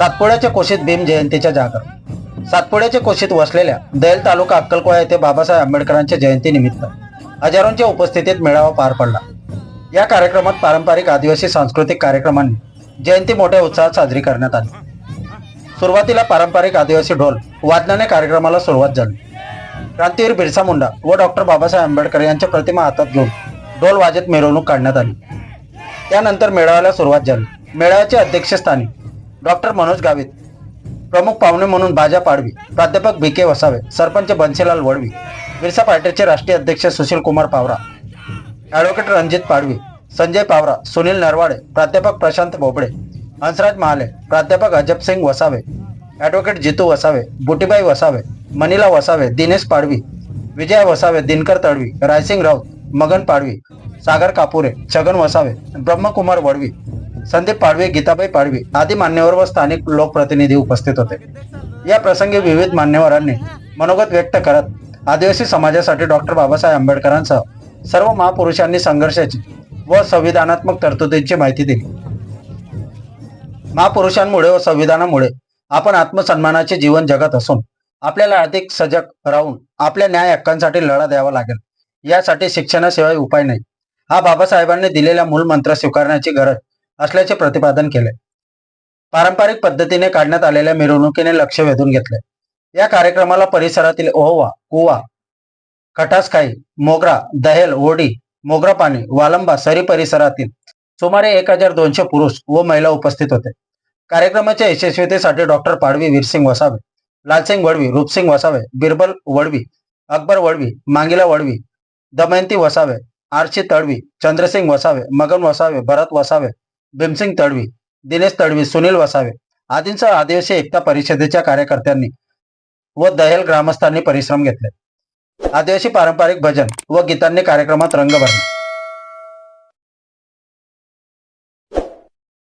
सातपुड्याच्या कोशीत भीम जयंतीच्या जागर. सातपुड्याच्या कोशीत वसलेल्या दैल तालुका अक्कलकोळा येथे बाबासाहेब आंबेडकरांच्या जयंतीनिमित्त हजारोंच्या उपस्थितीत मेळावा पार पडला. या कार्यक्रमात पारंपरिक आदिवासी सांस्कृतिक कार्यक्रमांनी जयंती मोठ्या उत्साहात साजरी करण्यात आली. सुरुवातीला पारंपरिक आदिवासी ढोल वादनाने कार्यक्रमाला सुरुवात झाली. क्रांतीवीर बिरसा मुंडा व डॉक्टर बाबासाहेब आंबेडकर यांच्या प्रतिमा हातात घेऊन ढोल वाजत मिरवणूक काढण्यात आली. त्यानंतर मेळाव्याला सुरुवात झाली. मेळाव्याच्या अध्यक्षस्थानी डॉक्टर मनोज गावित प्रमुख पाहुणे म्हणून बाजा पाडवी प्राध्यापक बी के वसावे सरपंच बन्सीलाल वडवी बिरसा पार्टीचे राष्ट्रीय अध्यक्ष सुशील कुमार पावरा ॲडव्होकेट रणजित पाडवी संजय पावरा सुनील नरवाडे प्राध्यापक प्रशांत बोबडे हंसराज महाले प्राध्यापक अजबसिंग वसावे ॲडव्होकेट जितू वसावे बुटीबाई वसावे मनीला वसावे दिनेश पाडवी विजय वसावे दिनकर तडवी रायसिंग राऊत मगन पाडवी सागर कापुरे छगन वसावे ब्रह्मकुमार वडवी संदीप पाडवी गीताबाई पाडवी आदी मान्यवर व स्थानिक लोकप्रतिनिधी उपस्थित होते. या प्रसंगी विविध मान्यवरांनी मनोगत व्यक्त करत आदिवासी समाजासाठी डॉक्टर बाबासाहेब आंबेडकरांसह सर्व महापुरुषांनी संघर्षाची व संविधानात्मक तरतुदींची माहिती दिली. महापुरुषांमुळे व संविधानामुळे आपण आत्मसन्मानाचे जीवन जगत असून आपल्याला अधिक सजग राहून आपल्या न्याय हक्कांसाठी लढा द्यावा लागेल. यासाठी शिक्षणाशिवाय उपाय नाही. हा बाबासाहेबांनी दिलेला मूलमंत्र स्वीकारण्याची गरज असल्याचे प्रतिपादन केले. पारंपरिक पद्धतीने काढण्यात आलेल्या मिरवणुकीने लक्ष वेधून घेतले. या कार्यक्रमाला परिसरातील ओहवा कुवा खटासखाई मोगरा दहेल ओडी मोगरा पाणी वालंबा सरी परिसरातील सुमारे एक हजार दोनशे पुरुष व महिला उपस्थित होते. कार्यक्रमाच्या यशस्वीतेसाठी डॉक्टर पाडवी वीरसिंग वसावे लालसिंग वडवी रूपसिंग वसावे बिरबल वडवी अकबर वडवी मांगिला वडवी दमयंती वसावे आरशी तडवी चंद्रसिंग वसावे मगन वसावे भरत वसावे भीमसिंग तडवी दिनेश तडवी सुनील वसावे आदींसह आदिवासी एकता परिषदेच्या कार्यकर्त्यांनी व दहेल ग्रामस्थांनी परिश्रम घेतले. आदिवासी पारंपरिक भजन व गीतांनी कार्यक्रमात रंग भरला.